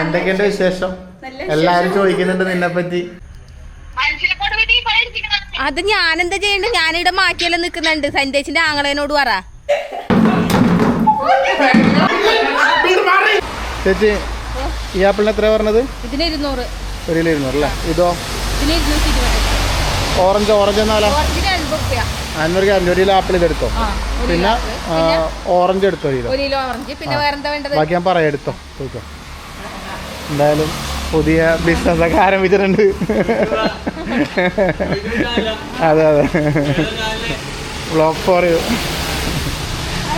എന്തൊക്കെയുണ്ട് വിശേഷം? എല്ലാരും ചോദിക്കുന്നുണ്ട് നിന്നെ പറ്റി അത് ഞാൻ എന്താ ചെയ്യണ്ട? ഞാനിവിടെ മാറ്റിയെല്ലാം നിക്കുന്നുണ്ട്. സന്ദേശിന്റെ ആങ്ങളേനോട് പറ. ചേച്ചി ഈ ആപ്പിളിന് എത്ര പറഞ്ഞത്? ഇതിന് ഇരുന്നൂറ് ഒരു കിലോ ഇരുന്നൂറ് അല്ലേ ഇതോ ഓറഞ്ച് ഓറഞ്ച് എന്നാലോ അഞ്ഞൂറ് അഞ്ഞൂറ് കിലോ ആപ്പിൾ ഇതെടുത്തോ? പിന്നെ ഓറഞ്ച് എടുത്തോ ഒരു കിലോ ബാക്കി ഞാൻ പറയാം എടുത്തോ. ചോദിച്ചോ എന്തായാലും പുതിയ ബിസിനസ് ഒക്കെ ആരംഭിച്ചിട്ടുണ്ട്. അതെ അതെ. ബ്ലോക്ക് ഫോർ യു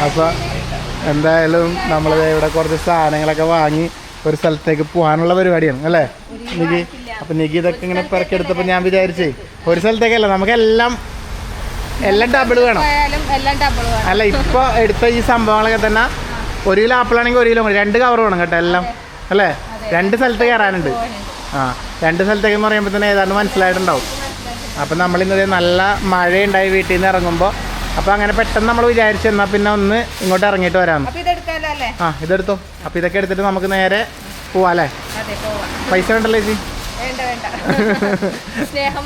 അപ്പോൾ എന്തായാലും നമ്മൾ ഇവിടെ കുറച്ച് സാധനങ്ങളൊക്കെ വാങ്ങി ഒരു സ്ഥലത്തേക്ക് പോകാനുള്ള പരിപാടിയാണ് അല്ലേ? നികി അപ്പം നികി ഇതൊക്കെ ഇങ്ങനെ പെറക്കെടുത്തപ്പോൾ ഞാൻ വിചാരിച്ചേ ഒരു സ്ഥലത്തേക്കല്ല നമുക്കെല്ലാം എല്ലാം ഡബിൾ വേണം. അല്ല ഇപ്പൊ എടുത്ത ഈ സംഭവങ്ങളൊക്കെ തന്നെ ഒരു കിലോ ആപ്പിളാണെങ്കിൽ ഒരു കിലോ രണ്ട് കവർ വേണം കേട്ടോ എല്ലാം. അല്ലേ? രണ്ട് സ്ഥലത്ത് കയറാനുണ്ട്. ആ രണ്ട് സ്ഥലത്തേക്ക് എന്ന് പറയുമ്പോൾ തന്നെ ഏതാണ്ട് മനസ്സിലായിട്ടുണ്ടാവും. അപ്പം നമ്മളിന്നത് നല്ല മഴയുണ്ടായി വീട്ടിൽ നിന്ന് ഇറങ്ങുമ്പോൾ അപ്പം അങ്ങനെ പെട്ടെന്ന് നമ്മൾ വിചാരിച്ചു എന്നാൽ പിന്നെ ഒന്ന് ഇങ്ങോട്ട് ഇറങ്ങിയിട്ട് വരാം ആ ഇതെടുത്തോ. അപ്പം ഇതൊക്കെ എടുത്തിട്ട് നമുക്ക് നേരെ പോവാല്ലേ? പൈസ ചേച്ചി?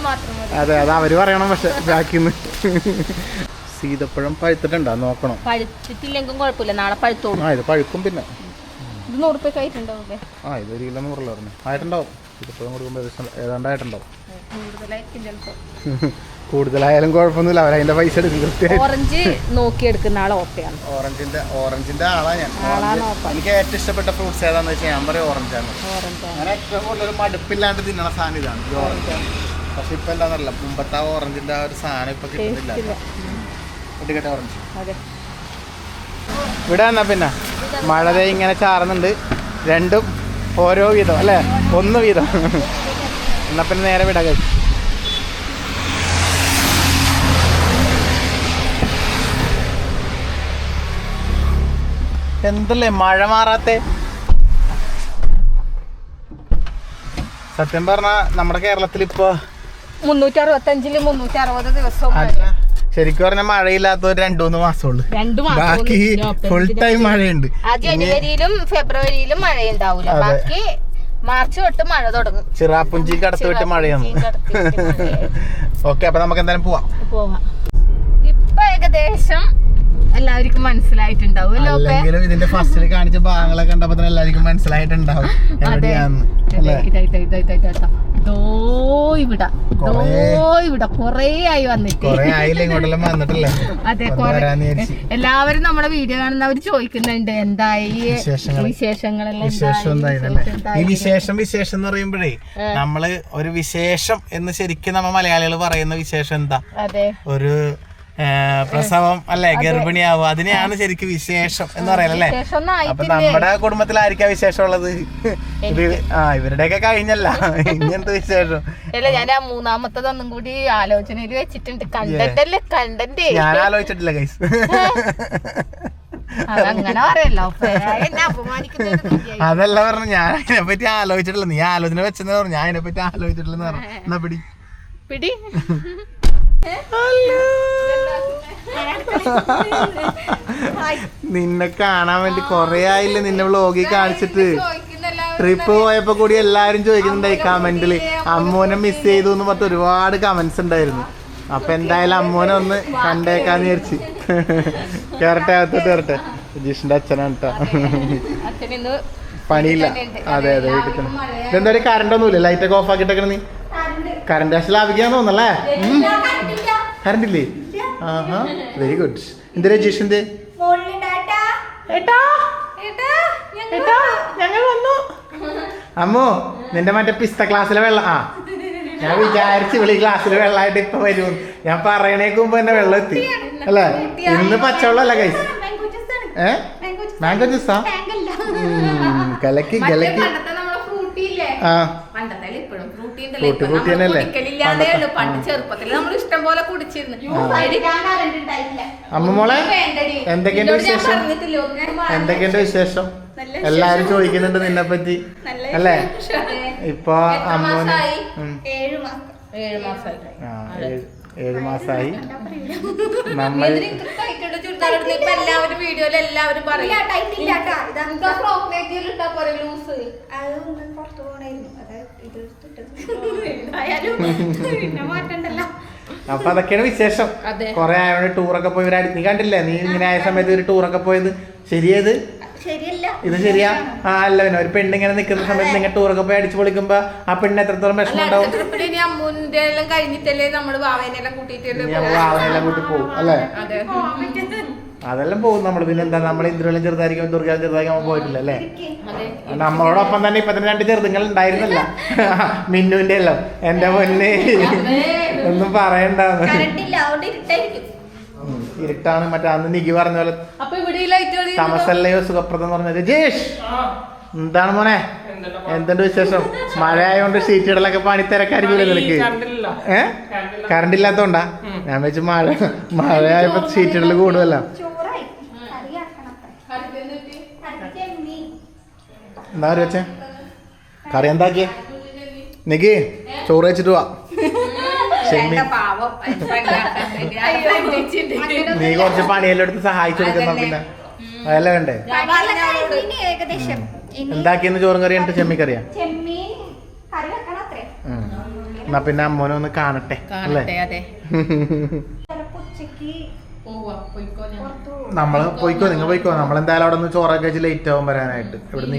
മതി. അതെ അത് അവർ പറയണം പക്ഷെ ബാക്കിന്ന്. സീതപ്പഴം പഴുത്തിട്ടുണ്ടോ? നോക്കണം? പഴുത്തിട്ടില്ലെങ്കിലും കുഴപ്പമില്ല. നാളെ പഴുത്തോളൂ. ആ ഇത് പഴുക്കും പിന്നെ. ഇത് നൂറ് റുപ്യ ആയിട്ടുണ്ടാവില്ലേ ആ ഇത് ഒരു കിലോ നൂറിൽ പറഞ്ഞു. ആയിട്ടുണ്ടാവും. ഇതിപ്പോഴും കൊടുക്കുമ്പോൾ ഏകദേശം ഏതാണ്ടായിട്ടുണ്ടാവും. കൂടുതലായിരിക്കും ചിലപ്പോ. കൂടുതലായാലും കുഴപ്പമൊന്നുമില്ല. അവരതിന്റെ പൈസ എടുക്കും കൃത്യമായിട്ട്. ഓറഞ്ച് നോക്കി എടുക്കുന്ന ആളെ ഓക്കെയാണ് ഓറഞ്ചിന്റെ ഓറഞ്ചിന്റെ ആളാ ഞാൻ. ആളാണ് എനിക്ക് ഏറ്റവും ഇഷ്ടപ്പെട്ട ഫ്രൂട്ട്സ് ഏതാന്ന് വെച്ചാൽ ഞാൻ പറയും ഓറഞ്ചാണ്. ഓറഞ്ച് അങ്ങനെ ഏറ്റവും കൂടുതൽ ഒരു മടുപ്പില്ലാണ്ട് തിന്നണ സാധനം ഇതാണ്. ഈ ഓറഞ്ച്. പക്ഷെ ഇപ്പൊ എന്താണെന്നറിയില്ല മുമ്പത്തെ ആ ഓറഞ്ചിന്റെ ആ ഒരു സാധനം ഇപ്പൊ കിട്ടുന്നില്ല. ഓറഞ്ച്. അതെ. ഇവിടെ എന്നാ പിന്നെ മഴ ഇങ്ങനെ ചാറുന്നുണ്ട്. രണ്ടും ഓരോ വീതം അല്ലേ? ഒന്ന് വീതം എന്നാ പിന്നെ നേരെ വിടാ കഴിച്ചു എന്തല്ലേ മഴ മാറാത്തെ? സത്യം പറഞ്ഞ നമ്മുടെ കേരളത്തിൽ ഇപ്പൊ മുന്നൂറ്റി അറുപത്തഞ്ചിൽ മുന്നൂറ്റി അറുപത് ദിവസവും അല്ല, ശരിക്കും പറഞ്ഞ മഴയില്ലാത്ത ഒരു രണ്ടു മൂന്ന് മാസമുള്ളു രണ്ടു മാസം ബാക്കി ഫുൾ ടൈം മഴയുണ്ട്. ജനുവരിയിലും ഫെബ്രുവരിയിലും മഴയുണ്ടാവൂല. ഉണ്ടാവില്ല ബാക്കി മാർച്ച് തൊട്ട് മഴ തുടങ്ങും. ചിറാപ്പുഞ്ചി കടത്ത് വിട്ട് മഴയാണ്. ഓക്കെ അപ്പൊ നമുക്ക് എന്തായാലും പോവാം. ഇപ്പൊ ഏകദേശം എല്ലാവർക്കും മനസ്സിലായിട്ടുണ്ടാവും? അല്ലെങ്കിലും ഇതിന്റെ ഫസ്റ്റിൽ കാണിച്ച ഭാഗങ്ങളൊക്കെ കണ്ടപ്പോ തന്നെ എല്ലാവർക്കും മനസ്സിലായിട്ടുണ്ടാവും. ദോ ഇവിടെ. ദോ ഇവിടെ. കൊറേ ആയി വന്നിട്ട്. അതെ. എല്ലാവരും നമ്മുടെ വീഡിയോ കാണുന്നവർ ചോദിക്കുന്നുണ്ട് എന്തായി. വിശേഷങ്ങളെല്ലാം ഈ വിശേഷം വിശേഷം എന്ന് പറയുമ്പോഴേ നമ്മൾ ഒരു വിശേഷം എന്ന് ശരിക്കും നമ്മ മലയാളികൾ പറയുന്ന വിശേഷം എന്താ? ഒരു പ്രസവം അല്ലെ ഗർഭിണിയാവും അതിനെയാണ് ശരിക്കും വിശേഷം എന്ന് പറയലല്ലേ? അപ്പൊ നമ്മുടെ കുടുംബത്തിലായിരിക്കാം വിശേഷം ഉള്ളത് ഇത് ആ ഇവരുടെയൊക്കെ കഴിഞ്ഞല്ല. ഇങ്ങനത്തെ വിശേഷം? അല്ല ഞാൻ ആ മൂന്നാമത്തതൊന്നും കൂടി ആലോചനയിൽ വെച്ചിട്ടുണ്ട്. കണ്ടന്റ് കണ്ടന്റ് ഞാൻ ആലോചിച്ചിട്ടില്ല ഗൈസ് അതല്ല പറഞ്ഞു ഞാൻ അതിനെ പറ്റി ആലോചിച്ചിട്ടില്ല. നീ ആലോചന വെച്ചെന്ന് പറഞ്ഞു. ഞാൻ അതിനെ പറ്റി ആലോചിച്ചിട്ടില്ലെന്ന് പറഞ്ഞു. എന്നാ പിടി. പിടി. നിന്നെ കാണാൻ വേണ്ടി കൊറേ ആയില്ല നിന്നെ വ്ളോഗിൽ കാണിച്ചിട്ട്. ട്രിപ്പ് പോയപ്പോ കൂടി എല്ലാരും ചോദിക്കുന്നുണ്ടായി കമന്റിൽ. അമ്മൂനെ മിസ് ചെയ്തു എന്ന് പറഞ്ഞിട്ട് ഒരുപാട് കമന്റ്സ് ഉണ്ടായിരുന്നു. അപ്പൊ എന്തായാലും അമ്മൂനെ ഒന്ന് കണ്ടേക്കാന്ന് വിചാരിച്ച്. കേറട്ടെ അകത്തോട്ട് കയറട്ടെ ജിഷിന്റെ അച്ഛനാണ് കേട്ടോ പണിയില്ല. അതെ അതെ വീട്ടിൽ തന്നെ. ഇതെന്താ കറണ്ട് ഒന്നുമില്ല? ലൈറ്റ് ഒക്കെ ഓഫ് ആക്കിട്ടേക്കണ നീ. കറണ്ട് ലാഭിക്കാന്ന് ലാഭിക്കാൻ തോന്നല്ലേ കറണ്ട് ഇല്ലേ. ആഹാ വെരി ഗുഡ് എന്തിനാ ഏട്ടാ. ഞങ്ങൾ വന്നു. അമ്മോ നിന്റെ മറ്റേ പിസ്ത ക്ലാസ്സിലെ വെള്ളം ആ. ഞാൻ വിചാരിച്ചു വിളി ക്ലാസ്സിൽ വെള്ളമായിട്ട് ഇപ്പൊ വരും. ഞാൻ പറയണേക്ക് മുമ്പ് തന്നെ വെള്ളം എത്തി. അല്ലേ? ഇന്ന് പച്ചവെള്ളം അല്ല കൈസ് ഏ? മാംഗോ ജ്യൂസാ കലക്കി കലക്കി. ആ. തന്നെയല്ലേ? കുടിക്കലില്ലാതെ പണ്ട് ചെറുപ്പത്തിൽ നമ്മൾ ഇഷ്ടം പോലെ കുടിച്ചിരുന്നു. എന്തൊക്കെയുണ്ട് വിശേഷം? എന്തൊക്കെയുണ്ട് വിശേഷം? നല്ല എല്ലാരും ചോദിക്കുന്നുണ്ട് നിന്നെ പറ്റി. നല്ല അല്ലേ. ഇപ്പൊ അമ്മ. ഏഴ് മാസം. ഏഴ് മാസമായി ആ, ഏഴ് മാസമായി നമ്മൾ എല്ലാവരും വീഡിയോയിൽ എല്ലാവരും പറയും. അപ്പൊ അതൊക്കെയാണ് വിശേഷം. കൊറേ ആയതുകൊണ്ട് ടൂറൊക്കെ പോയി ഇവർ നീ കണ്ടില്ലേ? നീ ഇങ്ങനെ ആയ സമയത്ത് ഒരു ടൂറൊക്കെ പോയത്. ശരിയത് ഇത് ശരിയാ? ആ അല്ല പിന്നെ ഒരു പെണ്ണിങ്ങനെ നിൽക്കുന്ന സമയത്ത് നിങ്ങൾ ടൂറൊക്കെ പോയി അടിച്ചു പൊളിക്കുമ്പോ ആ പെണ്ണ് എത്രത്തോളം വിഷമം ഉണ്ടാവും ട്രിപ്പിൽ ഇനി അമ്മൂന്റെ എല്ലാം കഴിഞ്ഞിട്ടല്ലേ നമ്മൾ ഭാവേനെല്ലാം കൂട്ടി പോകും അല്ലേ? അതെല്ലാം പോകും. നമ്മൾ പിന്നെ എന്താ നമ്മൾ ഇന്ദ്രലും ചെറുതായിരിക്കും ദുർഗാലും ചെറുതായിരിക്കും നമ്മൾ പോയിട്ടില്ല അല്ലേ? നമ്മളോടൊപ്പം തന്നെ ഇപ്പൊ തന്നെ രണ്ട് ചെറുതുങ്ങൾ ഉണ്ടായിരുന്നല്ല. മിന്നുവിന്റെ എല്ലാം എന്റെ പൊന്നെ. ഒന്നും പറയണ്ടാന്ന് കറണ്ട് ഇല്ല അതുകൊണ്ട് ഇരുട്ടായിരിക്കും ഉം, ഇരുട്ടാണ്. മറ്റേ അന്ന് നികി പറഞ്ഞ പോലെ അപ്പൊ ഇവിടെ ലൈറ്റ് തമസല്ലയോ സുഖപ്രദം എന്ന് പറഞ്ഞത്. രജേഷ് എന്താണ് മോനെ? എന്തുണ്ട് വിശേഷം? മഴ ആയതുകൊണ്ട് ഷീറ്റ് ഇടലൊക്കെ പണി തിരക്കായിരിക്കൂലേ നിനക്ക്? ഏ? കറണ്ട് ഇല്ലാത്തോണ്ടാ ഞാൻ വെച്ച് മഴ മഴ ആയപ്പോ ഷീറ്റ്. കറി ചെമ്മീൻ. എന്താ കറി വെച്ചേ? കറി എന്താക്കിയേ? നിക്ക് ചോറ് വെച്ചിട്ട് പോവാ ചെമ്മീൻ. പാവം നീ കുറച്ച് പണിയെല്ലാം എടുത്ത് സഹായിച്ചു കൊടുക്കുന്ന പിന്നെ. അതല്ലേ വേണ്ടേ? ഏകദേശം എന്താക്കിയെന്ന് ചോറും കറി ഉണ്ട്? ചെമ്മിക്കറിയാ? എന്നാ പിന്നെ അമ്മോനെ ഒന്ന് കാണട്ടെ അല്ലേ. നമ്മൾ പോയിക്കോ. നിങ്ങൾ പോയിക്കോ. നമ്മളെന്തായാലും അവിടെ നിന്ന് ചോറൊക്കെ വെച്ച് ലേറ്റ് ആവും വരാനായിട്ട്. ഇവിടെ നീ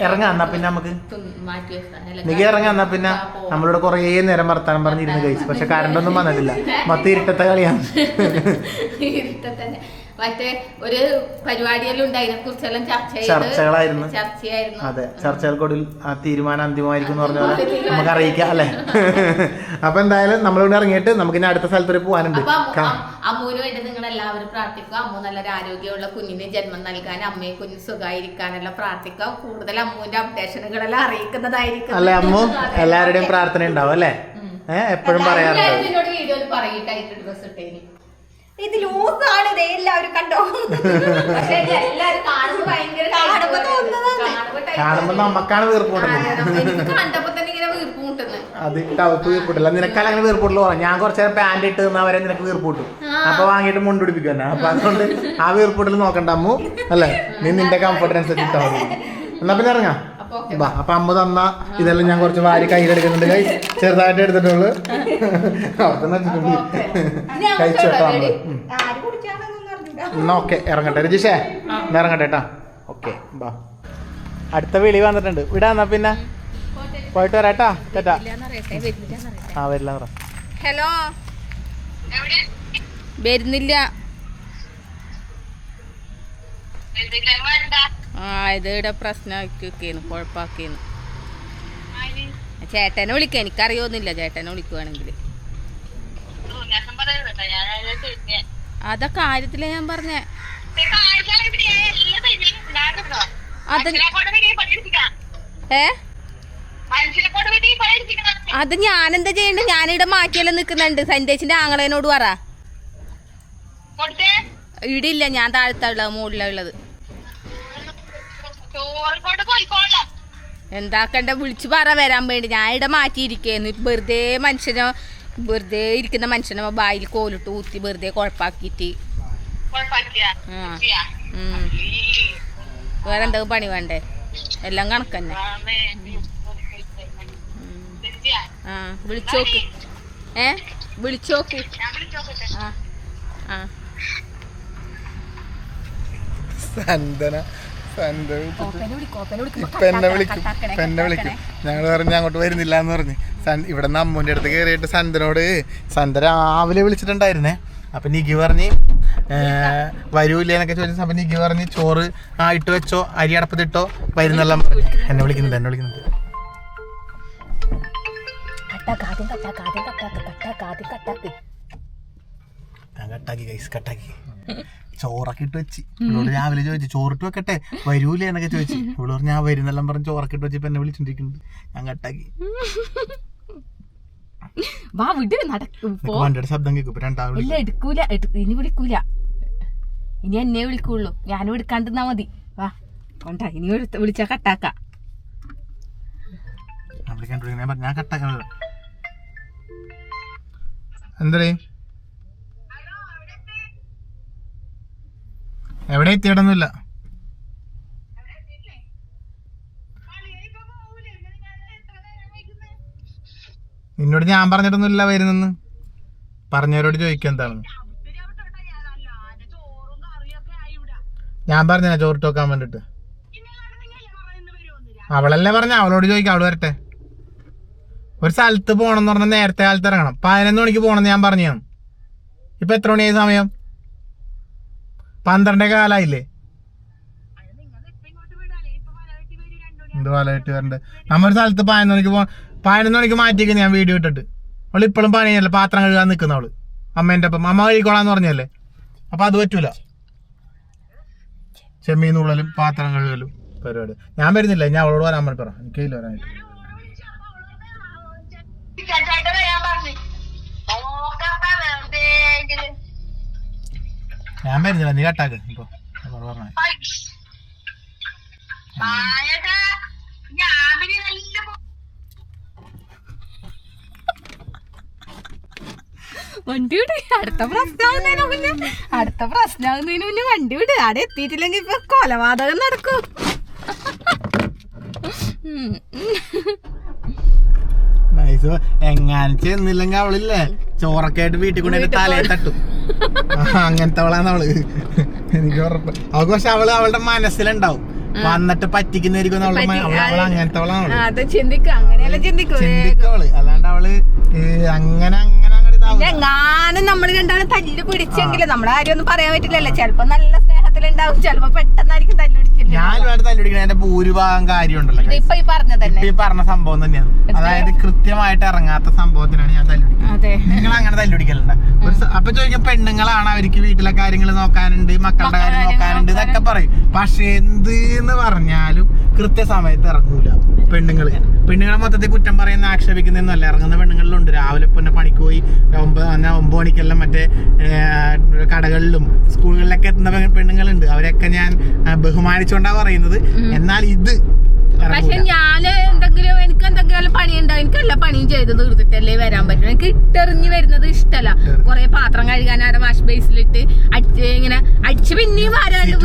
ഇറങ്ങാം എന്നാ പിന്നെ നമുക്ക്. നിക ഇറങ്ങാ എന്നാ പിന്നെ നമ്മളിവിടെ കുറേ നേരം വർത്താനം പറഞ്ഞിരുന്നു കഴിച്ചു പക്ഷെ കറണ്ടൊന്നും വന്നിട്ടില്ല. മൊത്തം ഇരുട്ടത്തെ കളിയാണ്. തന്നെ മറ്റേ ഒരു പരിപാടിയെല്ലാം ഉണ്ട്. അതിനെ കുറിച്ചെല്ലാം ചർച്ച ചർച്ചകളായിരുന്നു. ചർച്ചയായിരുന്നു. അതെ ചർച്ചകൾക്കൊടുവിൽ ആ തീരുമാനം അന്തിമമായിരിക്കും എന്ന് പറഞ്ഞ പോലെ നമുക്ക് അറിയിക്കാം അല്ലെ? അപ്പൊ എന്തായാലും നമ്മളിവിടെ ഇറങ്ങിയിട്ട് നമുക്ക് ഇനി അടുത്ത സ്ഥലത്ത് വരെ പോകാനുണ്ട് അമ്മൂന് വേണ്ടി നിങ്ങൾ എല്ലാവരും പ്രാർത്ഥിക്കുക. അമ്മു നല്ലൊരു ആരോഗ്യമുള്ള കുഞ്ഞിന് ജന്മം നൽകാൻ അമ്മയെ കുഞ്ഞ് സുഖമായിരിക്കാനെല്ലാം പ്രാർത്ഥിക്കുക. കൂടുതൽ അമ്മുവിന്റെ അപ്ഡേഷനുകളെല്ലാം അറിയിക്കുന്നതായിരിക്കും. അല്ലെ അമ്മു? എല്ലാവരുടെയും പ്രാർത്ഥന ഉണ്ടാവും അല്ലേ എപ്പോഴും പറയാറുണ്ട് വീഡിയോയിൽ പറയിട്ടായിട്ട് ഡ്രസ് ഇട്ടേന്. ഇത് ലൂസാണ് ഇതേ എല്ലാവരും കണ്ടോ? കാണുമ്പോ നമ്മക്കാണ് വീർപ്പുണ്ടല്ലോ അതെ, വീർപ്പിട്ടില്ല നിനക്കല്ല അങ്ങനെ വീർപ്പിട്ടില്ല ഞാൻ കുറച്ച് നേരം പാന്റ് ഇട്ട് നിന്നാ വരെ നിനക്ക് വീർപ്പൂട്ടും അപ്പൊ വാങ്ങിയിട്ട് മുണ്ടുപിടിപ്പിക്കും തന്നെ അപ്പൊ അതുകൊണ്ട് ആ വീർപ്പൂട്ടിൽ നോക്കണ്ട അമ്മു. അല്ലേ? നീ നിന്റെ കംഫർട്ടിനനുസരിച്ച് ഇട്ടാ മതി. എന്നാ പിന്നെ ഇറങ്ങാം. ബാ അപ്പൊ അമ്മ തന്ന. ഇതെല്ലാം ഞാൻ കുറച്ച് വാരി കയ്യിലെടുക്കുന്നുണ്ട് കൈ ചെറുതായിട്ട് എടുത്തിട്ടുള്ളു. കഴിച്ചോട്ടോ അമ്മ എന്നാ ഓക്കെ ഇറങ്ങട്ടെ. രജിഷേ എന്നാ ഇറങ്ങട്ടെ കേട്ടാ. ഓക്കെ ബാ. അടുത്ത വിളി വന്നിട്ടുണ്ട്. വിടാന്നാ പിന്നെ. പോയിട്ട് വരാട്ടാ ചേട്ടാ ആ വരില്ല പറ. ഹലോ? വരുന്നില്ല. ആ ഇത് ഇവിടെ പ്രശ്നമാക്കിയൊക്കെയാണ് കുഴപ്പമാക്കിയെന്ന് ചേട്ടനെ വിളിക്കുക എനിക്കറിയൊന്നുമില്ല ചേട്ടനെ വിളിക്കുവാണെങ്കിൽ അതൊക്കെ കാര്യത്തിൽ ഞാൻ പറഞ്ഞേ. അത് ഏ? അത് ഞാനെന്താ ചെയ്യണ്ട? ഞാനിവിടെ മാറ്റിയെല്ലാം നിക്കുന്നുണ്ട് സന്ദേശിന്റെ ആങ്ങളേനോട് പറ. ഇവിടെ ഇല്ല ഞാൻ താഴത്തുള്ള മുകളിലുള്ളത് എന്താക്കണ്ട വിളിച്ചു പറ വരാൻ വേണ്ടി. ഞാൻ ഇവിടെ മാറ്റിയിരിക്കുന്നു. വെറുതെ മനുഷ്യനെ വെറുതെ ഇരിക്കുന്ന മനുഷ്യനെ ബായിൽ കോലിട്ട് ഊത്തി വെറുതെ കൊഴപ്പാക്കിട്ട്. വേറെ എന്തൊക്കെ പണി വേണ്ടേ? എല്ലാം കണക്കന്നെ. ആ വിളിച്ചോക്ക് ഏ? വിളിച്ചോക്ക് ആ ആ. ഓപ്പനെ വിളിക്കും പെന്നെ വിളിക്കും. ഞങ്ങൾ പറഞ്ഞ് അങ്ങോട്ട് വരുന്നില്ല എന്ന് പറഞ്ഞ്. സൻ- ഇവിടെ നിന്ന് അമ്മൂന്റെ അടുത്ത് കയറിയിട്ട് സന്തനോട് സന്ത രാവിലെ വിളിച്ചിട്ടുണ്ടായിരുന്നേ. അപ്പൊ നിഗി പറഞ്ഞ് വരൂല എന്നൊക്കെ ചോദിച്ച അപ്പം നിഗി പറഞ്ഞ് ചോറ് ആ ഇട്ട് വെച്ചോ അരി അടപ്പത്തിട്ടോ വരുന്നെല്ലാം പറഞ്ഞു. എന്നെ വിളിക്കുന്നുണ്ട് എന്നെ വിളിക്കുന്നുണ്ട് കട്ടാക്കാദ്യം കട്ടാക്കാദ്യം കട്ടാക്ക് കട്ടാക്കാദ്യം കട്ടാക്ക് ഞാൻ കട്ടാക്കി കൈസ് കട്ടാക്കി. ചോറൊക്കെ ഇട്ട് വെച്ച്. ഇവളോട് രാവിലെ ചോദിച്ചു ചോറിട്ട് വെക്കട്ടെ? വരൂലേ? എന്നൊക്കെ ചോദിച്ചു. ഇവൾ പറഞ്ഞു ഞാൻ വരുന്നെല്ലാം പറഞ്ഞ് ചോറൊക്കെ ഇട്ട് വെച്ചപ്പോ എന്നെ വിളിച്ചോണ്ടിരിക്കുന്നുണ്ട്. ഞാൻ കട്ടാക്കി. വാ വിട് വണ്ടിയുടെ ശബ്ദം കേൾക്കും. രണ്ടാമത് ഇല്ല എടുക്കൂല ഇനി വിളിക്കൂല. ഇനി എന്നെ വിളിക്കുള്ളൂ. ഞാൻ വിളിക്കാണ്ടിരുന്നാ മതി. വാ കൊണ്ട ഇനി വിളിച്ച- കട്ടാക്ക. ഞാൻ കട്ടാക്കണല്ലോ. എന്തേ എവിടെ എത്തിയിടൊന്നുമില്ല. നിന്നോട് ഞാൻ പറഞ്ഞിട്ടൊന്നുമില്ല വരുന്നെന്ന്. പറഞ്ഞവരോട് ചോദിക്കുക എന്താണെന്ന് ഞാൻ പറഞ്ഞ ചോറിട്ട് വെക്കാൻ വേണ്ടിട്ട്. അവളല്ലേ പറഞ്ഞ അവളോട് ചോദിക്കാം അവൾ വരട്ടെ. ഒരു സ്ഥലത്ത് പോകണം എന്ന് പറഞ്ഞാൽ നേരത്തെ കാലത്ത് ഇറങ്ങണം. പതിനൊന്ന് മണിക്ക് പോകണം ഞാൻ പറഞ്ഞു ഇപ്പൊ എത്ര മണിയായി സമയം? പന്ത്രണ്ടേ കാലായില്ലേ? എന്ത് പാലായിട്ട് വരണ്ട്? നമ്മൊരു സ്ഥലത്ത് പതിനൊന്ന് മണിക്ക് പതിനൊന്ന് മണിക്ക് മാറ്റിയേക്ക് ഞാൻ വീഡിയോ ഇട്ടിട്ട്. അവൾ ഇപ്പോഴും പണിയല്ല? പാത്രം കഴുകാൻ നിൽക്കുന്ന അവൾ. അമ്മേന്റെ അപ്പം അമ്മ കഴിക്കോളാന്ന് പറഞ്ഞല്ലേ? അപ്പൊ അത് പറ്റൂല. ചെമ്മീൻ ഉള്ളലും പാത്രം കഴുകലും പരിപാടി. ഞാൻ വരുന്നില്ല. ഞാൻ അവളോട് വരാൻ പറഞ്ഞു പറ എനിക്കില്ല വരാനായിട്ട്. ഞാൻ വരുന്നില്ല നീ കട്ടാക്ക്. ഇപ്പൊ പറഞ്ഞ വണ്ടി വിട്. അടുത്ത പ്രശ്നമാകുന്നതിന് മുന്നേ അടുത്ത പ്രശ്നമാകുന്നതിന് മുന്നേ വണ്ടി വിട്. അവിടെ എത്തിയിട്ടില്ലെങ്കിൽ ഇപ്പൊ കൊലപാതകം നടക്കും. എങ്ങനെ ചെന്നില്ലെങ്കിൽ അവളില്ലേ? ചോറൊക്കെ ആയിട്ട് വീട്ടിൽ കൊണ്ടുപോയി തലയെ തട്ടും. അങ്ങനത്തെ അവളാണ് അവൾ. എനിക്ക് ഉറപ്പ്. അവൾക്ക് പക്ഷെ അവൾ അവളുടെ മനസ്സിലുണ്ടാവും. വന്നിട്ട് പറ്റിക്കുന്നതായിരിക്കും അവളുടെ അവൾ അങ്ങനത്തെ അവളാണ് അല്ലാണ്ട് അവൾ അങ്ങനെ അങ്ങനെ എങ്ങാനും നമ്മൾ രണ്ടാളും തല്ല് പിടിച്ചെങ്കിലും നമ്മുടെ കാര്യം ഒന്നും പറയാൻ പറ്റില്ലല്ലോ. ചിലപ്പോ നല്ല സ്നേഹത്തിലുണ്ടാവും. ചിലപ്പോ പെട്ടെന്നായിരിക്കും തല്ല് ഞാൻ ഒരുപാട് തല്ലുപിടിക്കണ എന്റെ ഭൂരിഭാഗം കാര്യമുണ്ടല്ലോ ഇതിപ്പോ ഈ പറഞ്ഞ തന്നെ ഈ പറഞ്ഞ സംഭവം തന്നെയാണ്. അതായത് കൃത്യമായിട്ട് ഇറങ്ങാത്ത സംഭവത്തിനാണ് ഞാൻ തല്ലുപിടിക്കുന്നത് നിങ്ങൾ അങ്ങനെ തല്ലുപിടിക്കലുണ്ട് അപ്പൊ ചോദിക്കാം പെണ്ണുങ്ങളാണ് അവർക്ക് വീട്ടിലെ കാര്യങ്ങൾ നോക്കാനുണ്ട്? മക്കളുടെ കാര്യം നോക്കാനുണ്ട് ഇതൊക്കെ പറയും. പക്ഷെ എന്ത് എന്ന് പറഞ്ഞാലും കൃത്യസമയത്ത് ഇറങ്ങൂല പെണ്ണുങ്ങൾ. പെണ്ണുങ്ങളെ മൊത്തത്തിൽ കുറ്റം പറയുന്ന ആക്ഷേപിക്കുന്നതെന്നല്ല ഇറങ്ങുന്ന പെണ്ണുങ്ങളിലുണ്ട്. രാവിലെ പിന്നെ പണിക്ക് പോയി ഒമ്പത് ഒമ്പത് മണിക്കെല്ലാം മറ്റേ കടകളിലും സ്കൂളുകളിലൊക്കെ എത്തുന്ന പെണ്ണുങ്ങളുണ്ട്. അവരൊക്കെ ഞാൻ ബഹുമാനിച്ചുകൊണ്ടാണ് പറയുന്നത്. എന്നാൽ ഇത് പക്ഷെ. ഞാൻ എന്തെങ്കിലും എനിക്ക് എന്തെങ്കിലും പണിയുണ്ടോ? എനിക്ക് എല്ലാ പണിയും ചെയ്ത് തീർത്തിട്ടല്ലേ വരാൻ പറ്റും. എനിക്ക് ഇട്ടെറിഞ്ഞ് വരുന്നത് ഇഷ്ടല്ല. കൊറേ പാത്രം കഴുകാൻ അവിടെ വാഷ് ബേസിലിട്ട് അടിച്ച് ഇങ്ങനെ അടിച്ച് പിന്നെയും വരാണ്ട്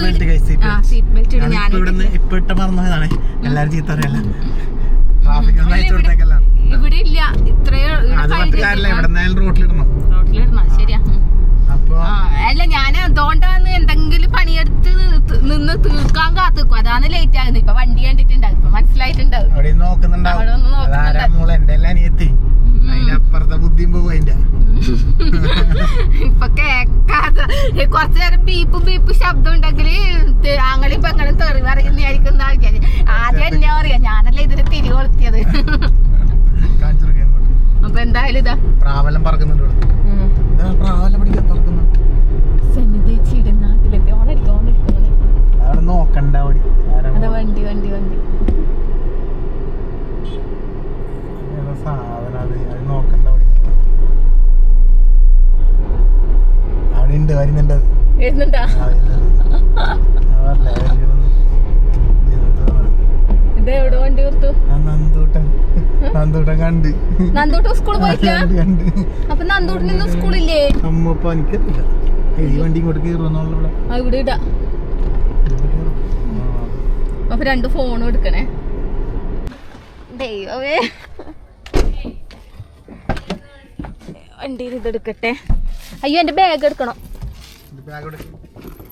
സീറ്റ് ബെൽറ്റ് ഇടും ഞാൻ ഇവിടുന്ന് ഇപ്പൊ ഇട്ട പറഞ്ഞതാണ് എല്ലാരും ചീത്ത അറിയല്ല ട്രാഫിക് ഒന്ന് അയച്ചു ഇവിടെ ഇല്ല. ഇത്രയും റോട്ടിലിടണം അല്ല ഞാൻ അതുകൊണ്ടാണ് എന്തെങ്കിലും പണിയെടുത്ത് നിന്ന് തീർക്കാൻ കാത്തുക്കും? അതാണ് ലേറ്റ് ആകുന്നത്. ഇപ്പൊ വണ്ടി കണ്ടിട്ടുണ്ടാവും. ഇപ്പൊ മനസ്സിലായിട്ടുണ്ടാവും. ഇപ്പൊ കേക്കാതെ. കുറച്ചു നേരം ബീപ്പ് ബീപ്പ് ശബ്ദം ഉണ്ടെങ്കിൽ ആങ്ങളും പെങ്ങളും തെറി പറയുന്നതായിരിക്കും വിചാരിച്ചു ആദ്യം എന്നെ അറിയാം ഞാനല്ലേ ഇതിന് തിരി കൊളുത്തിയത്? അപ്പൊ എന്തായാലും ഇതാ. പ്രാവലം പറക്കുന്നുണ്ട് പ്രാവലം പിടിക്കാൻ പറക്കുന്നു. ചീടൻ നാട്ടിലെത്തി. ഓണടിക്കും ഓണടിക്കും അവിടെ നോക്കണ്ട ആരാ അതാ വണ്ടി വണ്ടി വണ്ടി. സാധനം അത് നോക്കണ്ട അവിടെ. ഉണ്ട് വരുന്നുണ്ട്. വരുന്നുണ്ടാ? എവിടെ വണ്ടി ആ നന്ദൂട്ടൻ. നന്ദൂട്ടൻ കണ്ട്. നന്ദൂട്ട് സ്കൂളിൽ പോയിട്ടില്ല? കണ്ട്. അപ്പൊ നന്ദൂട്ടൻ സ്കൂളില്ലേ? അമ്മ എനിക്കറിയില്ല. ഈ വണ്ടി ഇങ്ങോട്ട് കയറുന്നുള്ള ഇവിടെ. ആ ഇവിടെ ഇടാ. അപ്പൊ രണ്ട് ഫോണും എടുക്കണേ. ദൈവമേ. വണ്ടിയിൽ ഇതെടുക്കട്ടെ അയ്യോ എന്റെ ബാഗ് എടുക്കണം. ഇത് ബാഗ് ഇവിടെ.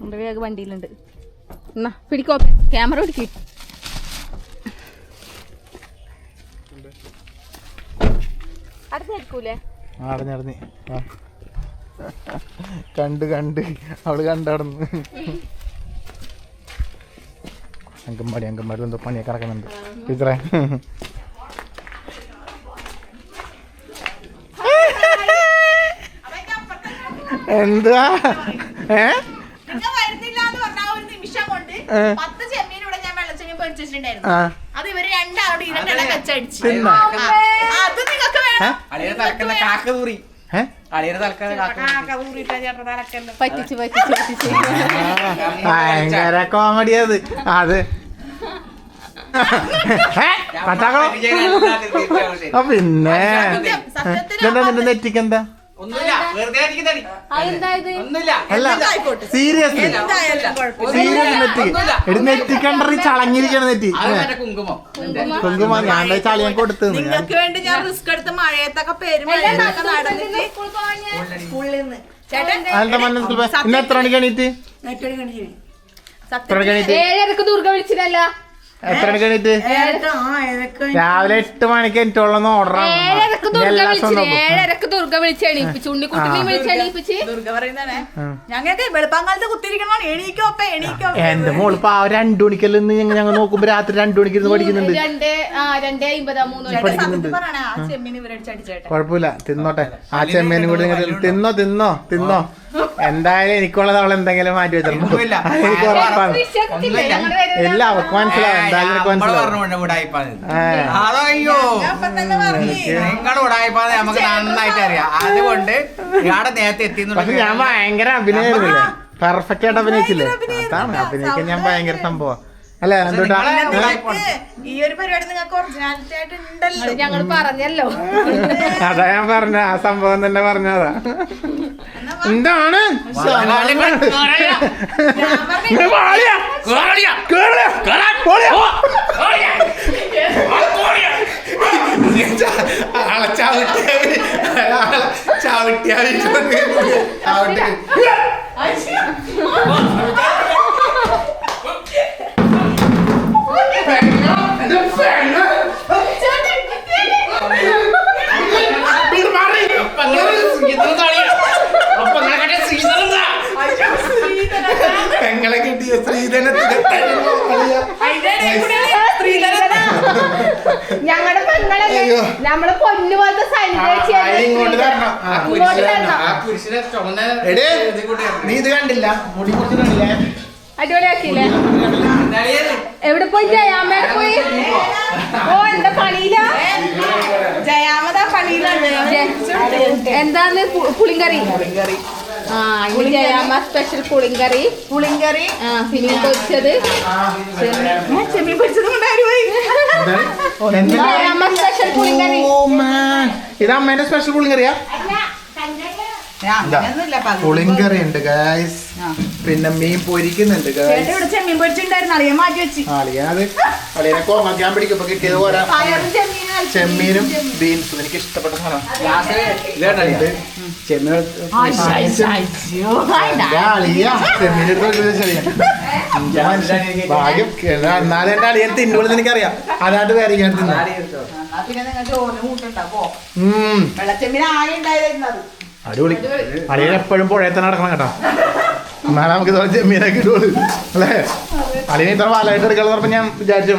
എന്റെ ബാഗ് വണ്ടിയിലുണ്ട്. എന്നാ പിടിക്കോ ക്യാമറ പിടിക്ക്. അടഞ്ഞെടുക്കൂലേ അടഞ്ഞടഞ്ഞ്. കണ്ട് കണ്ട് അവൾ കണ്ടടന്ന് അങ്കമ്പാടി അങ്കമ്പാടി എന്തോ പണിയൊക്കെ നടക്കുന്നുണ്ട്. ടീച്ചറെ. എന്താ? ഏ? അത് ഇവർ രണ്ടാളും ഇരണ്ടെണ്ണം കച്ചടിച്ചു. അത് നിങ്ങൾക്ക് വേണം. അളിയുടെ പറ്റിച്ച് പറ്റിച്ച് പറ്റിച്ച്. ഭയങ്കര കോമഡി അത്. അത്? പിന്നെ. നെറ്റിക്കെന്താ ഇതെന്താ നിന്റെ നെറ്റിക്ക് സീരിയസ്ലി. സീരിയസ് നെറ്റി എടി നെറ്റി കണ്ടറി ചളങ്ങിരിക്കണ നെറ്റി. കുങ്കുമം. ഞാൻ ചളിയാൻ കൊടുത്തു നിങ്ങൾക്ക് വേണ്ടി ഞാൻ റിസ്ക് എടുത്ത് മഴയത്തൊക്കെ പേര് മഴയത്തൊക്കെ നടന്നിട്ട് സ്കൂളിൽ നിന്ന്. ചേട്ടൻ ഇന്ന് എത്ര മണിക്ക് എണീറ്റ്? എത്ര മണിക്ക് എണീറ്റ്? ഏഴരക്ക് ദുർഗ വിളിച്ചിട്ടല്ല എത്ര മണിക്ക് ഏട്ടാ ആ ഏതൊക്കെ രാവിലെ എട്ട് മണിക്ക് എനിക്കുള്ളൊന്ന് ഓർഡർ ഏഴരക്ക് ദുർഗ വിളിച്ചിന് ഏഴരക്ക് ദുർഗ വിളിച്ച് എണീപ്പിച്ചു. ഉണ്ണിക്കുട്ടിനെ വിളിച്ച് എണീപ്പിച്ച്. ദുർഗ പറയുന്നതാണേ. ഞങ്ങൾക്ക് വെളുപ്പാങ്കാലത്ത് കുത്തിരിക്കണം എണീക്കോ എണീക്കോ എന്റെ മോൾ ആ രണ്ടു മണിക്കല്ലെന്ന് ഇന്ന് ഞങ്ങൾ ഞങ്ങൾ നോക്കുമ്പോ രാത്രി രണ്ടു മണിക്ക് ഇരുന്ന് പഠിക്കുന്നുണ്ട്. രണ്ട് രണ്ട് അമ്പതാ മൂന്ന് കുഴപ്പമില്ല. തിന്നോട്ടെ. ആ ചെമ്മീനും കൂടി നിങ്ങൾ തിന്നോ തിന്നോ തിന്നോ. എന്തായാലും എനിക്കുള്ളത് അവൾ എന്തെങ്കിലും മാറ്റി വെച്ചിട്ടുണ്ട് ഒന്നുമില്ല. എനിക്ക് ഉറപ്പാണ്? ഇല്ല. അവർക്ക് മനസ്സിലാവും എന്തായാലും എനിക്ക് മനസ്സിലാവും ആ. അതയ്യോ. അപ്പൊ തന്നെ പറഞ്ഞു നിങ്ങളുടെ ഉടായ്പാന്ന് നമുക്ക് നന്നായിട്ട് അറിയാം. അതുകൊണ്ട് ഇയാടെ നേരത്തെ പക്ഷെ എത്തി ഞാൻ ഭയങ്കര അഭിനയായിരുന്നില്ലേ പെർഫെക്റ്റ് ആയിട്ട് അഭിനയിച്ചില്ലേ? അതാണ് അഭിനയിക്കാൻ ഞാൻ ഭയങ്കര സംഭവം. അല്ലെ എന്തുട്ടാ? ഈ ഒരു പരിപാടി നിങ്ങൾക്ക് ഒറിജിനാലിറ്റി ആയിട്ട് ഉണ്ടല്ലോ. അത് പറഞ്ഞല്ലോ. അതാ ഞാൻ പറഞ്ഞ ആ സംഭവം തന്നെ പറഞ്ഞതാ. എന്താണ്? ഇത് മാറി. പെങ്ങളെ കിട്ടിയ സ്ത്രീധനത്തിന് ഞങ്ങളുടെ അയ്യോ. നമ്മൾ പൊന്നു നീ ഇത് കണ്ടില്ല? മുടി കുറച്ച് കണ്ടില്ലേ അടിപൊളിയാക്കിയില്ലേ നളിയത്. എവിടെ പോയി? ജയാമ്മയുടെ പോയി ഓ എന്താ പണിയില? ജയാമത പണിയിലാണ് എന്താന്ന് പുളിങ്കറി? പുളിങ്കറി. സ്പെഷ്യൽ പുളിങ്കറി. പുളിങ്കറി. ആ പിന്നെ പൊരിച്ചത്. ചെമ്മീൻ. പൊരിച്ചത് കൊണ്ടായി ജയാമ്മ സ്പെഷ്യൽ പുളിങ്കറി. ഇത് അമ്മേന്റെ സ്പെഷ്യൽ പുളിങ്കറിയാ? പുളിങ്കറി ഉണ്ട് ഗായ്സ് പിന്നെ മീൻ പൊരിക്കുന്നുണ്ട് ചേട്ടൻ ഗായ്സ് ഇവിടെ ചെമ്മീൻ പൊരിച്ചിട്ടുണ്ടായിരുന്നു അറിയാൻ മാറ്റി വെച്ച്. ആളിയാത് അളിയനെ കോമാക്കാൻ പിടിക്കുമ്പോ കിട്ടിയത് പോരാ. പയറും ചെമ്മീനും ബീൻസും എനിക്ക് ഇഷ്ടപ്പെട്ട സാധനം. ഭാഗ്യം. എന്നാലും എന്റെ അളിയൻ തിന്നുള്ളത് എനിക്കറിയാം. അതാണ്ട് വേറെ ഞാൻ തിന്നു. പിന്നെ നിങ്ങൾ ചോറിന് കൂട്ടുണ്ടാവോ വെള്ളച്ചെമ്മീൻ ആകെ ഉണ്ടായിരുന്നത് അടിപൊളി. അടിയിൽ എപ്പോഴും പുഴയത്തന്നെ നടക്കണം കേട്ടോ. എന്നാലും നമുക്ക് ഇതുപോലെ ചെമ്മീനൊക്കെ കിട്ടുള്ളൂ. അല്ലേ? അളിയൻ ഇത്ര വാലായിട്ട് എടുക്കാന്ന് പറഞ്ഞപ്പോ ഞാൻ വിചാരിച്ചു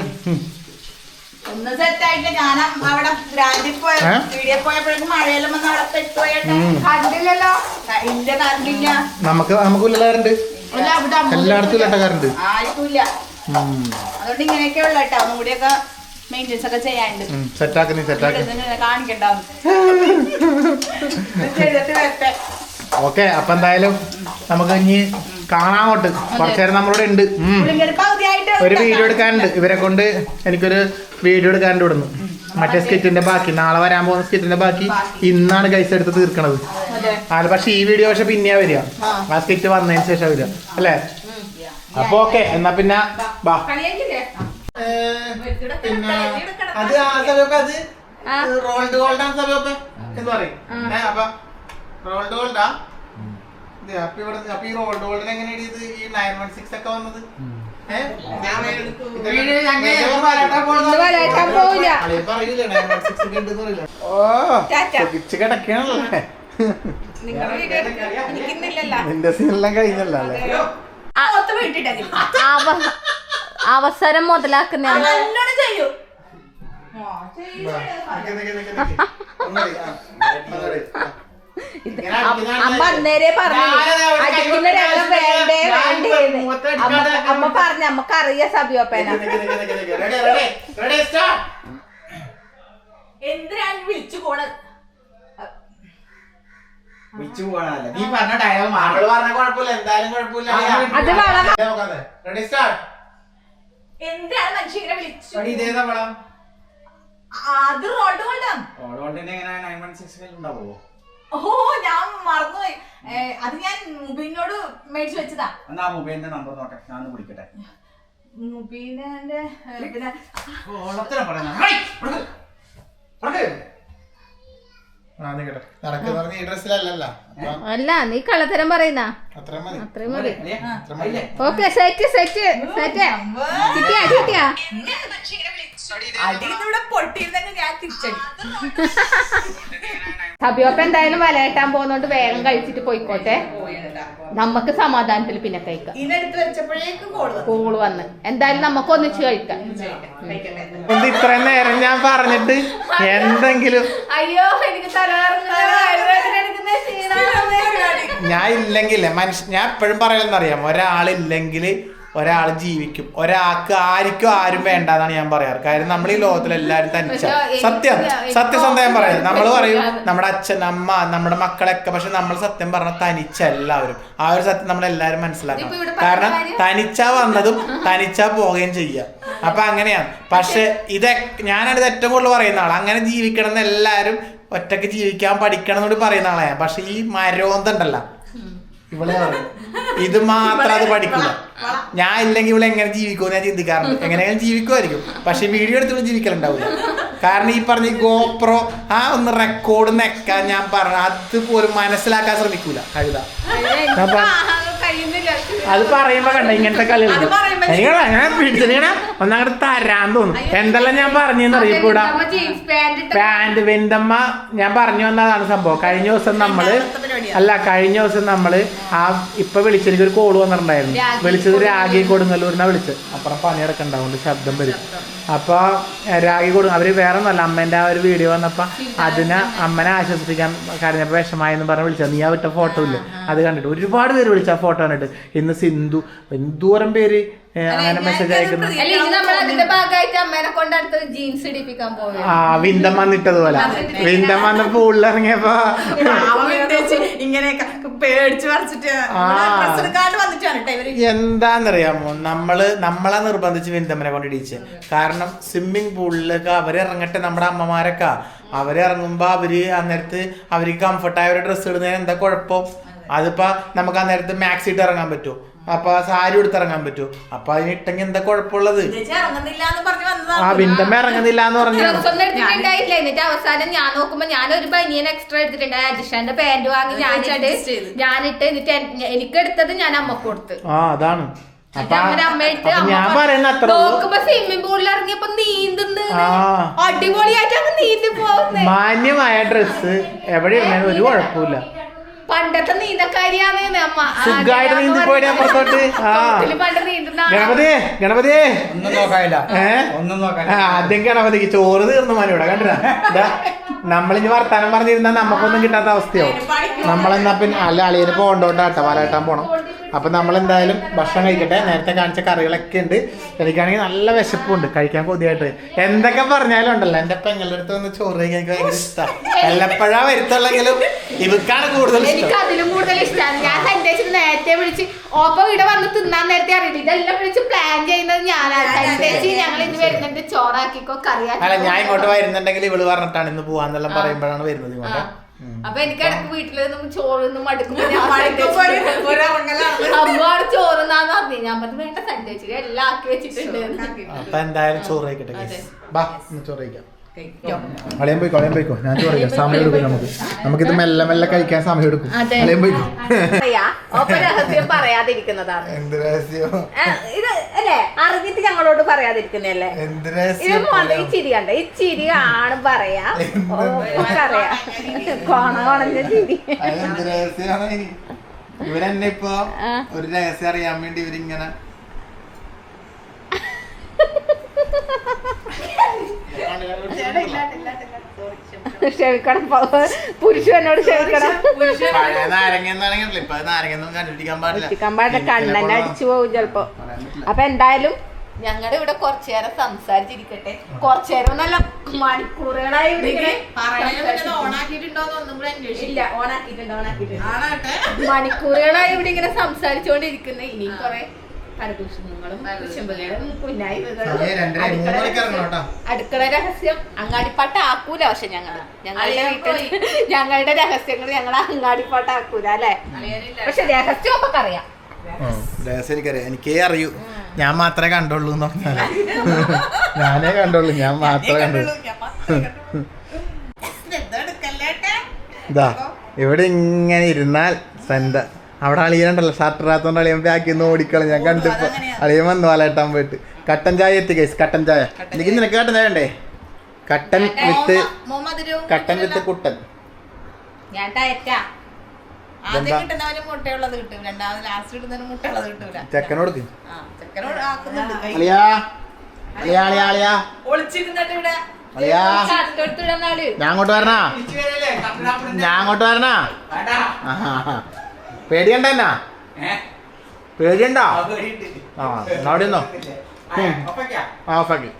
നമുക്ക് നമുക്ക് ഉള്ളതാരുണ്ട് എല്ലായിടത്തും ഇല്ലാട്ടക്കാരുണ്ട് അതുകൊണ്ട് ഇങ്ങനെയൊക്കെ ഉള്ള കേട്ടോ. കൂടിയൊക്കെ മെയിന്റെനൻസ് ഒക്കെ ചെയ്യാണ്ട് സെറ്റാക്കുന്നേ സെറ്റാക്കി കാണിക്കണ്ടാവും. ഓക്കെ അപ്പൊ എന്തായാലും നമുക്ക് ഇനി കാണാങ്ങോട്ട്. കുറച്ചേരം നമ്മളോട് ഉണ്ട്. ഒരു വീഡിയോ എടുക്കാനുണ്ട്. ഇവരെ കൊണ്ട് എനിക്കൊരു വീഡിയോ എടുക്കാനുണ്ട് ഇവിടുന്ന്. മറ്റേ സ്കിറ്റിന്റെ ബാക്കി. നാളെ വരാൻ പോകുന്ന സ്കിറ്റിന്റെ ബാക്കി. ഇന്നാണ് കൈസ് എടുത്ത് തീർക്കണത്. അതെ. പക്ഷെ ഈ വീഡിയോ പക്ഷെ പിന്നെയാ വരിക. ആ. സ്കിറ്റ് വന്നതിന് ശേഷം വരിക. അല്ലേ? അപ്പൊ ഓക്കെ എന്നാ പിന്നെ ബാ. പിന്നെ അത് ആ സമയമൊക്കെ അത്. റോൾഡ് ഗോൾഡ് ആ സമയമൊക്കെ എന്ന് പറയും. ഏഹ് അപ്പൊ റോൾഡ് ഗോൾഡാ? അപ്പൊ ഇവിടെ അപ്പൊ ഈ റോൾഡ് ഗോൾഡിന് എങ്ങനെയാണ് ഇത് ഈ നയൻ വൺ സിക്സ് ഒക്കെ വന്നത്? ഏ? ഇത് വീട് ഞങ്ങൾ ഇത് വരട്ടാൻ പോകുന്നത് ഇത് വരാൻ പോവില്ല. അളിയൻ പറയില്ലേ, 916 ഒക്കെ ഉണ്ടെന്ന് പറയില്ല. ഓ ടാറ്റ. സുഖിച്ച് കിടക്കണല്ലേ നിങ്ങൾ വീഡിയോ എനിക്കിന്നില്ലല്ലോ നിന്റെ സീനെല്ലാം കഴിഞ്ഞല്ലോ അവസരം മുതലാക്കുന്ന അമ്മ അന്നേരെ പറഞ്ഞു. വേണ്ടേ അവിടെ അടിക്കുന്ന രംഗം വേണ്ടേ അമ്മ പറഞ്ഞ അമ്മയ്ക്ക് അറിയാം സബിയോപ്പേന. എന്തിനാണ് വിളിച്ചു പോണത്? വിളിച്ചു പോകാനല്ല നീ പറഞ്ഞ ഡയലോഗ് മാറി പറഞ്ഞ കുഴപ്പമില്ല എന്തായാലും കുഴപ്പമില്ല. റെഡി സ്റ്റാർട്ട് എന്തിനാണ് മനുഷ്യരെ വിളിച്ചു. പടി ഇതേതാ പടം അത് റോഡ് കൊണ്ടാണ് ഓടുകൊണ്ടിന്റെ എങ്ങനെ നയൻ വൺ സിക്സ് ഉണ്ടാവോ ഓ ഞാൻ മറന്നുപോയി. അത് ഞാൻ മുബീനോട് മേടിച്ചു വെച്ചതാ. എന്നാ മൊബൈലിന്റെ നമ്പർ നോട്ടെ ഞാൻ ഒന്ന് വിളിക്കട്ടെ മുബീനെ പിന്നെ ഓളത്തിനെ പറയുന്ന. അല്ല നീ കള്ളത്തരം പറയുന്ന. അത്രയും മതി? Okay set set set. കിട്ടിയാ കിട്ടിയാ സബിയോപ്പ എന്തായാലും വലയിട്ടാൻ പോകുന്നോണ്ട് വേഗം കഴിച്ചിട്ട് പോയിക്കോട്ടെ. നമുക്ക് സമാധാനത്തിൽ പിന്നെ കഴിക്കാം. വെച്ചപ്പോഴേക്കും കോൾ വന്ന്. എന്തായാലും നമുക്ക് ഒന്നിച്ച് കഴിക്കാം. എന്ത് ഇത്രയും നേരം ഞാൻ പറഞ്ഞിട്ട് എന്തെങ്കിലും അയ്യോ എനിക്ക് ഞാൻ ഇല്ലെങ്കിൽ മനുഷ്യ ഞാൻ എപ്പോഴും പറയലെന്നറിയാം ഒരാളില്ലെങ്കിൽ ഒരാൾ ജീവിക്കും. ഒരാൾക്ക് ആർക്കും ആരും വേണ്ടാന്നാണ് ഞാൻ പറയാറ്. കാര്യം നമ്മൾ ഈ ലോകത്തിൽ എല്ലാവരും തനിച്ച സത്യം. സത്യസന്ധം പറയാം നമ്മൾ പറയും നമ്മുടെ അച്ഛൻ അമ്മ നമ്മുടെ മക്കളൊക്കെ പക്ഷെ നമ്മൾ സത്യം പറഞ്ഞ തനിച്ച എല്ലാവരും. ആ ഒരു സത്യം നമ്മൾ എല്ലാവരും മനസ്സിലാക്കണം കാരണം തനിച്ചാ വന്നതും തനിച്ചാ പോവുകയും ചെയ്യാം. അപ്പൊ അങ്ങനെയാണ്. പക്ഷെ ഇത് ഞാനാണ് ഇത് ഏറ്റവും കൂടുതൽ പറയുന്ന ആൾ അങ്ങനെ ജീവിക്കണം എന്ന് എല്ലാവരും ഒറ്റയ്ക്ക് ജീവിക്കാൻ പഠിക്കണം എന്നോട് പറയുന്ന ആളാണ് ഞാൻ. പക്ഷെ ഈ മരോന്തണ്ടല്ല. ഇവളെ. ഇത് മാത്രം അത് പഠിക്കില്ല ഞാൻ ഇല്ലെങ്കിൽ ഇവിടെ എങ്ങനെ ജീവിക്കുമോ ഞാൻ ചിന്തിക്കാറുണ്ട്. എങ്ങനെയെങ്കിലും ജീവിക്കുമായിരിക്കും. പക്ഷെ വീഡിയോ എടുത്തു ജീവിക്കലുണ്ടാവില്ല കാരണം ഈ പറഞ്ഞ ഗോപ്രോ ആ ഒന്ന് റെക്കോർഡ് നെക്കാൻ ഞാൻ പറഞ്ഞു അതുപോലും മനസ്സിലാക്കാൻ ശ്രമിക്കൂല. കഴുത. അത് പറയുമ്പോ കണ്ട ഇങ്ങനത്തെ കളികൾ നിങ്ങൾ അങ്ങനെ പിടിച്ചിങ്ങനെ ഒന്നങ്ങോട്ട് തരാൻ തോന്നും. എന്തെല്ലാം ഞാൻ പറഞ്ഞെന്ന് അറിയപ്പെടാ? പാന്റ് വെന്തമ്മ ഞാൻ പറഞ്ഞു വന്നതാണ് സംഭവം. കഴിഞ്ഞ ദിവസം നമ്മൾ അല്ല കഴിഞ്ഞ ദിവസം നമ്മൾ ആ ഇപ്പൊ വിളിച്ചെനിക്ക് ഒരു കോൾ വന്നിട്ടുണ്ടായിരുന്നു. വിളിച്ചത് രാഗി കൊടുങ്ങല്ലൂരിനാ വിളിച്ചത്. അപ്പുറം പണിയെടുക്കണ്ടാവുണ്ട് ശബ്ദം വരും. അപ്പൊ രാഗി കൊടുക്കും. അവർ വേറെ ഒന്നല്ല അമ്മേന്റെ ആ ഒരു വീഡിയോ വന്നപ്പോൾ അതിനെ അമ്മനെ ആശ്വസിപ്പിക്കാൻ കരഞ്ഞപ്പോ വിഷമായെന്ന് പറഞ്ഞ് വിളിച്ചത്. നീ ആ വിട്ട ഫോട്ടോ ഇല്ല? അത് കണ്ടിട്ട് ഒരുപാട് പേര് വിളിച്ച ആ ഫോട്ടോ കണ്ടിട്ട്. ഇന്ന് സിന്ധു എന്തോരം പേര് അങ്ങനെ മെസ്സേജ് അയക്കുന്നു. ആ വിന്തം വന്നിട്ടതുപോലെ. വിന്തം ഇങ്ങനെയൊക്കെ പേടിച്ച് എന്താന്നറിയാമോ? നമ്മൾ നമ്മളെ നിർബന്ധിച്ച് വിന്തമ്മനെ കൊണ്ട് ഇടിച്ച്. കാരണം സ്വിമ്മിംഗ് പൂളിലൊക്കെ അവരിറങ്ങട്ടെ നമ്മുടെ അമ്മമാരൊക്കെ. അവരിറങ്ങുമ്പോ അവർ അന്നേരത്ത് അവർക്ക് കംഫർട്ടായ ഒരു ഡ്രസ്സ് ഇടുന്നതിന് എന്താ കുഴപ്പം? അതിപ്പോ നമുക്ക് അന്നേരത്ത് മാക്സി ഇട്ട് ഇറങ്ങാൻ പറ്റുമോ? അപ്പൊ സാരി എടുത്ത് ഇറങ്ങാൻ പറ്റുമോ അപ്പൊ അതിന് ഇട്ടെങ്കിൽ എന്താ കുഴപ്പമുള്ളത്? ചേച്ചി ഇറങ്ങുന്നില്ല എന്ന് പറഞ്ഞു ആ വിന്തമ്മ ഇറങ്ങുന്നില്ല എന്ന് പറഞ്ഞു എടുത്തിട്ടുണ്ടായില്ല എന്നിട്ട് അവസാനം ഞാൻ നോക്കുമ്പോ ഞാൻ ഒരു ബനിയൻ എക്സ്ട്രാ എടുത്തിട്ടുണ്ട്. അജിഷാന്റെ പാന്റ് വാങ്ങി ഞാനിട്ട്. ഞാനിട്ട് എന്നിട്ട് എനിക്ക് എടുത്തത് ഞാൻ അമ്മയ്ക്ക് കൊടുത്ത്. ആ അതാണ്. ഞാൻ. പറയുന്ന നോക്കുമ്പോ സ്വിമ്മിംഗ് പൂളിൽ ഇറങ്ങിയപ്പോ നീന്തുന്നു അടിപൊളിയായിട്ട് മാന്യമായ ഡ്രസ്സ് എവിടെ ഒരു കുഴപ്പമില്ല. പണ്ടത്തെ നീന്തക്കാരിയാണ് അമ്മ. സുഖമായിട്ട് നീന്തി പോയി പുറത്തോട്ട് പണ്ട് നീന്തുന്ന ആളാ. ഗണപതിയെ ഗണപതിയെ ഒന്നും നോക്കാനില്ല. ഏ? ഒന്നും നോക്കാനില്ല. ആദ്യം ഗണപതിക്ക് ചോറ് തീർന്നു മനൂടെ കണ്ടാ നമ്മളിനി വർത്താനം പറഞ്ഞിരുന്നാ നമുക്കൊന്നും കിട്ടാത്ത അവസ്ഥയോ നമ്മളെന്നാ പിന്നെ അല്ല അളിയന് പോകണ്ടോണ്ടാട്ടോ പാലാട്ടാൻ പോണം. അപ്പൊ നമ്മൾ എന്തായാലും ഭക്ഷണം കഴിക്കട്ടെ. നേരത്തെ കാണിച്ച കറികളൊക്കെ ഉണ്ട്. എനിക്കാണെങ്കിൽ നല്ല വിശപ്പുണ്ട്. കഴിക്കാൻ കൊതിയായിട്ട്. എന്തൊക്കെ പറഞ്ഞാലും ഉണ്ടല്ലോ. എന്റെ പെങ്ങളുടെ അടുത്ത് വന്ന് ചോറ് കഴിക്കാൻ ഭയങ്കര ഇഷ്ടമാണ് എല്ലപ്പോഴാ വരുത്തുള്ളെങ്കിലും ഇവക്കാണ് കൂടുതൽ എനിക്ക് അതിലും കൂടുതൽ ഇഷ്ടമാണ് ഞാൻ സന്ദേശം നേരത്തെ വിളിച്ച് ഓപ്പ ഇവിടെ വന്ന് തിന്നാൻ നേരത്തെ അറിയില്ല. ഇതെല്ലാം വിളിച്ച് പ്ലാൻ ചെയ്യുന്നത് ഞാനാണ് സന്ദേശി ഞങ്ങൾ ഇന്ന് വരുന്നുണ്ട്. ചോറാക്കിക്കോ അല്ല ഞാൻ ഇങ്ങോട്ട് വരുന്നുണ്ടെങ്കിൽ ഇവൾ പറഞ്ഞിട്ടാണ് ഇന്ന് പോവാന്നെല്ലാം പറയുമ്പോഴാണ് വരുന്നത് ഇങ്ങോട്ട്. അപ്പൊ എനിക്ക് ഇടയ്ക്ക് വീട്ടിൽ നിന്നും ചോറൊന്നും മടുക്കുമ്പോ. അമ്മാണ് ചോറുന്നാന്ന് പറഞ്ഞു. ഞാൻ പറഞ്ഞു വേണ്ട സന്ദേശിച്ച് എല്ലാം ആക്കി വെച്ചിട്ടുണ്ട്. അപ്പൊ എന്തായാലും ചോറ് കഴിക്കട്ടെ. ബാ ചോറ് കഴിക്കാം. അളയം പോയിക്കോ അളയം പോയിക്കോ. ഞാൻ സമയം എടുക്കും നമുക്ക്. നമുക്കിത് മെല്ലെ മെല്ലെ കഴിക്കാൻ സമയം എടുക്കും. അതെ. അളയം പോയിക്കോ പറയാതിരിക്കുന്നതാണ്. എന്ത് രഹസ്യം? ഇത് അല്ലേ? അറിഞ്ഞിട്ട് ഞങ്ങളോട് പറയാതിരിക്കുന്നല്ലേ ഈ ചിരി കണ്ട? ഈ ചിരി ആണ് പറയാ പറയാ കോണ കോണന്റെ ചിരി? ഇവരെന്നെ ഇപ്പൊ. ഒരു രഹസ്യം അറിയാൻ വേണ്ടി ഇവരിങ്ങനെ ക്ഷമിക്കണം പുരുഷനോട് ക്ഷമിക്കണം. നാരങ്ങ എന്നാണെങ്കിൽ ഇപ്പൊ അത് നാരങ്ങ ഒന്നും കണ്ടുപിടിക്കാൻ പാടില്ല. കണ്ണന്നെ അടിച്ചു പോകും ചെലപ്പോ. അപ്പൊ എന്തായാലും ഞങ്ങളുടെ ഇവിടെ കുറച്ചു നേരം സംസാരിച്ചിരിക്കട്ടെ. കുറച്ചു നേരം നല്ല മണിക്കൂറുകളായി ഇല്ല ഓണാക്കിയിട്ടുണ്ട് ഓണാക്കിയിട്ടുണ്ട് മണിക്കൂറുകളായി ഇവിടെ ഇങ്ങനെ സംസാരിച്ചുകൊണ്ടിരിക്കുന്നു. ഇനിയും കുറെ പരദൂഷണങ്ങളും കുശുമ്പുകളും കുന്നായ്മകളും അടുക്കള രഹസ്യം. അങ്ങാടിപ്പാട്ട് ആക്കൂല പക്ഷെ ഞങ്ങൾ. ഞങ്ങളുടെ വീട്ടിൽ ഞങ്ങളുടെ രഹസ്യങ്ങൾ ഞങ്ങൾ അങ്ങാടിപ്പാട്ട് ആക്കൂല അല്ലെ? പക്ഷെ രഹസ്യം ഒക്കെ അറിയാം. രഹസ്യം എനിക്കറിയാം. എനിക്കേ അറിയൂ. ഞാൻ മാത്രമേ കണ്ടുള്ളൂ എന്ന് പറഞ്ഞാൽ. ഞാനേ കണ്ടുള്ളൂ. ഞാൻ മാത്രമേ കണ്ടുള്ളൂ. ഇതാ ഇവിടെ ഇങ്ങനെ ഇരുന്നാൽ സന്ത അവിടെ അളിയനുണ്ടല്ലോ ഷർട്ട് ഇടാത്തോണ്ട് അളിയൻ ബാക്കി നിന്ന് ഓടിക്കളഞ്ഞു. ഞാൻ കണ്ടിപ്പോ അളിയൻ വന്നു വലയിട്ടാൻ പോയിട്ട്. കട്ടൻ ചായ എത്തി കൈസ് കട്ടൻ ചായ. എനിക്ക് നിനക്ക് കട്ടൻ ചായ ഉണ്ടേ? കട്ടൻ വിത്ത് കട്ടൻ വിത്ത് കുട്ടൻ. ചെക്കനോട് ഞാൻ അങ്ങോട്ട് വരണാ? ഞാൻ അങ്ങോട്ട് വരണാ. പേടിയണ്ട എന്നാ? പേടിയണ്ടോ? ആ, അവിടെ നിന്നോ. ഓഫാക്കി.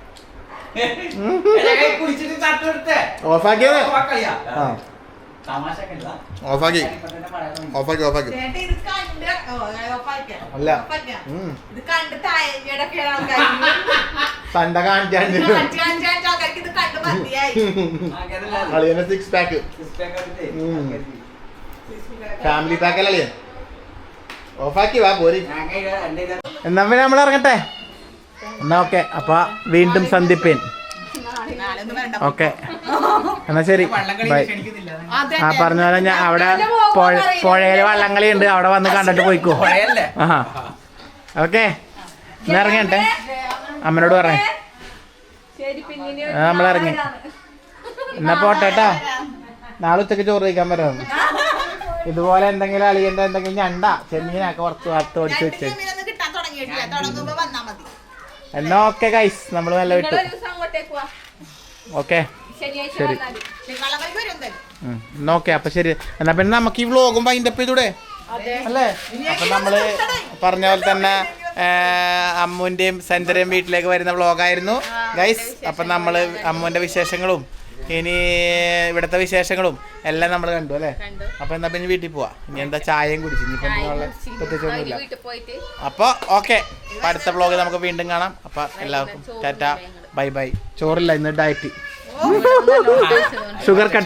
ഓഫാക്കിയത്. ആ. ഓഫാക്കി. ഓഫാക്കി ഓഫാക്കി. അല്ല. കണ്ട് കാണിക്കാണ്ട്. അളിയനെ സിക്സ് പാക്ക്. ഫാമിലി പാക്ക് അല്ലേ അളിയൻ ഓഫാക്കി വാ പോരി. എന്നാ പിന്നെ നമ്മൾ ഇറങ്ങട്ടെ? എന്നാ ഓക്കെ അപ്പൊ വീണ്ടും വേണ്ട ഓക്കെ. എന്നാ ശരി ബൈ. ആ പറഞ്ഞ പോലെ ഞാൻ അവിടെ പുഴയിലെ വള്ളംകളി ഉണ്ട് അവിടെ വന്ന് കണ്ടിട്ട് പോയിക്കോ? ആ ഓക്കെ എന്നാ ഇറങ്ങട്ടെ? അമ്മനോട് പറഞ്ഞേ നമ്മളിറങ്ങി എന്നാ പോട്ടെ കേട്ടോ നാളെ ഉച്ചയ്ക്ക് ചോറ് കഴിക്കാൻ പറ്റും ഇതുപോലെ എന്തെങ്കിലും അളിയന്റെ എന്തെങ്കിലും ഞണ്ട ചെമ്മീനൊക്കെ കുറച്ച് വറുത്ത് ഓടിച്ച് വെച്ച്. എന്നാ ഓക്കെ ഗൈസ് നമ്മൾ നല്ല വിട്ടു. ഓക്കെ. ശരി. എന്നാ ഓക്കെ അപ്പൊ ശരി. എന്നാ പിന്നെ നമുക്ക് ഈ വ്ലോഗും വൈൻഡ് അപ്പ് ചെയ്തൂടെ? അല്ലേ? അപ്പൊ നമ്മൾ പറഞ്ഞ പോലെ തന്നെ അമ്മുവിന്റെയും സെന്ററേയും വീട്ടിലേക്ക് വരുന്ന വ്ളോഗായിരുന്നു ഗൈസ് അപ്പൊ നമ്മൾ അമ്മുവിന്റെ വിശേഷങ്ങളും ഇനി ഇവിടുത്തെ വിശേഷങ്ങളും എല്ലാം നമ്മൾ കണ്ടു അല്ലേ. അപ്പൊ എന്നാ പിന്നെ വീട്ടിൽ പോവാ ഇനി എന്താ ചായയും കുടിച്ചു ഇനിയിപ്പോ പ്രത്യേകിച്ചൊന്നുമില്ല അപ്പൊ ഓക്കെ അടുത്ത വ്ലോഗ് നമുക്ക് വീണ്ടും കാണാം അപ്പൊ എല്ലാവർക്കും ടാറ്റ ബൈ ബൈ ചോറില്ല ഇന്ന് ഡയറ്റ്. Sugar cut